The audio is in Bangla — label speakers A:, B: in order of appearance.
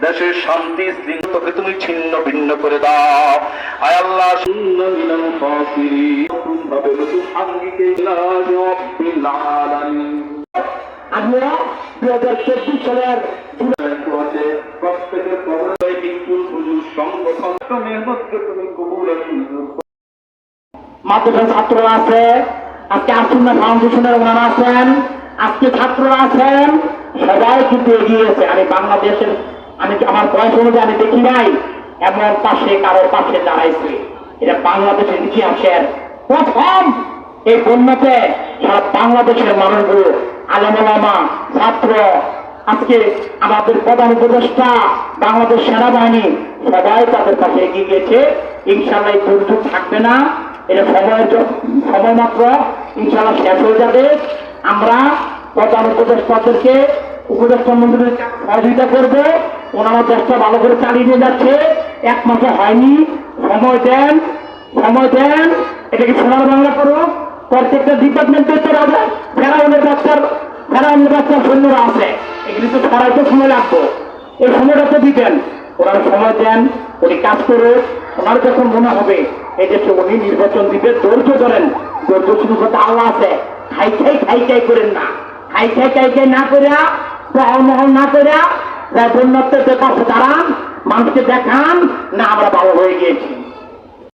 A: দেশের শান্তি শৃঙ্খলাকে তুমি ছিন্ন ভিন্ন করে দাও। আয় আল্লাহ শূন্য ফাসিরিন ভাবে নতুন আঙ্গিকে
B: আমরা হাজার চব্বিশ সালের
A: প্রত্যেকের সংগঠন। মেহনতকে তুমি কবুল।
B: মাদ্রাসার ছাত্ররা আছে আজকে আসুন্না ফাউন্ডেশনের ওনারা আছেন আজকে ছাত্ররা আছেন সবাই কিন্তু এগিয়েছে আমি বাংলাদেশের আমি আমার বয়স অনুযায়ী আমি দেখি নাই? এমন পাশে, কারোর পাশে দাঁড়াইছে। এটা বাংলাদেশের ইতিহাসের প্রথম এই বন্যাতে সারা বাংলাদেশের মানুষগুলো আলমালামা, ছাত্র, আজকে আমাদের প্রধান উপদেষ্টা, বাংলাদেশ সেনাবাহিনী, সবাই তাদের কাছে এগিয়ে গেছে ইনশাল্লাহ দুর্যোগ থাকবে না। এটা সময়ের জ- সময় মাত্র। ইনশাল্লাহ শেষ হয়ে যাবে। আমরা প্রধান উপদেষ্টাদেরকে উপদেষ্টা মন্ত্রীর সহযোগিতা করব। ওনারা চেষ্টা ভালো করে চালিয়ে নিয়ে যাচ্ছে। এক মাসে হয়নি। সময় দেন সময় দেন। এটাকে সোনার বাংলা করো। প্রত্যেকটা ডিপার্টমেন্টের তো রাজা, ফেরাউনের বাচ্চার ফেরাউনের বাচ্চার সৈন্যরা আছে। এগুলি তো সরাইতে সময় লাগবো। এই সময়টা তো দিবেন। ওনারা সময় দেন, উনি কাজ করে। ওনার যখন মনে হবে, এই দেশে উনি নির্বাচন দিবে, ধৈর্য ধরেন। ধৈর্য করতে আল্লাহ আছে। খাই খাই খাই খাই করেন না। খাই চাইতে না করিয়া মহল না করিয়া যাই বন্যাত্মের পাশে দাঁড়ান, মানুষকে দেখান, না আমরা ভালো হয়ে গিয়েছি।